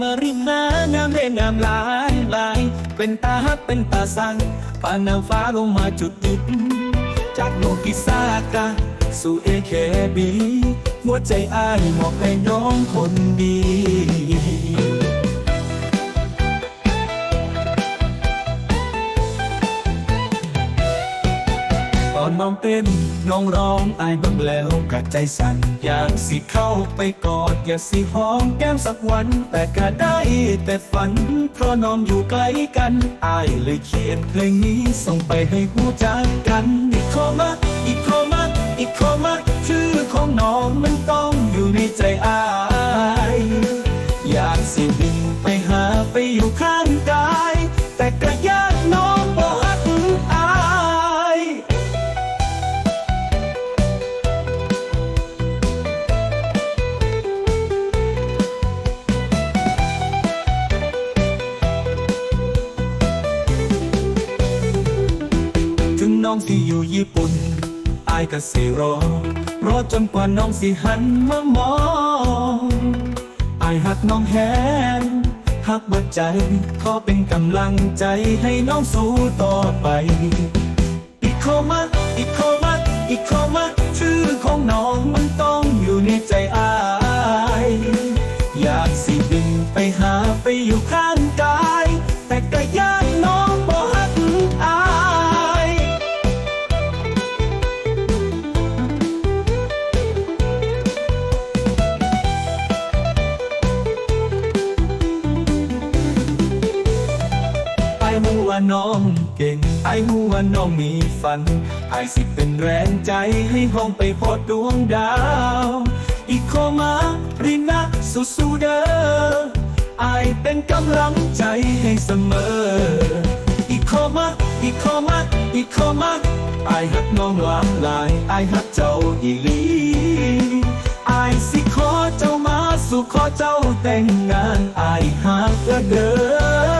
มาริมน้างามเด่นงามหลายหลาย เป็นตาฮักเป็นตาสังปานนางฟ้าลงมาจุดติดจากโลกิซากะสู่เอเคบีหัวใจอ้ายมอบให้น้องคน น้องเต้นน้องร้องอายเบิ่งแล้วกะใจสั่นอยากสิเข้าไปกอด อยากสิหอมแก้มสักวัน แต่ก็ได้แต่ฝัน เพราะน้องอยู่ไกลกันอายเลยเขียนเพลงนี้ส่งไปให้หูจักกันอีกโคมาอีกโคมาอีกโคมาชื่อของน้องมันต้องอยู่ในใจอาย อยากสิบิน ถึงน้องที่อยู่ญี่ปุ่น อายก็สิรอ รอจนกว่าน้องสิหันมามองอายหักน้องแฮงหักเบิดใจ ขอเป็นกำลังใจให้น้องสู้ต่อไป อีกโคมาอีกโคมาอีกโคมาชื่อของน้องมันต้องอยู่ในใจอาย อยากสิบินไปหาไปอยู่ข้า ไอ้หูว่าน้องเก่งไอ้หูว่าน้องมีฝันไอ้สิเป็นแรงใจให้ห้องไปพอดดวงดาว อีกโคมารินะสู้สู้เด้อไอ้เป็นกำลังใจให้เสมอ อีกโคมาอีกโคมาอีกโคมาไอ้หักน้องหลามหลายไอ้หักเจ้าอีหลีไอ้สิขอเจ้ามาสู่ขอเจ้าแต่งงานไอ้หักเด้อ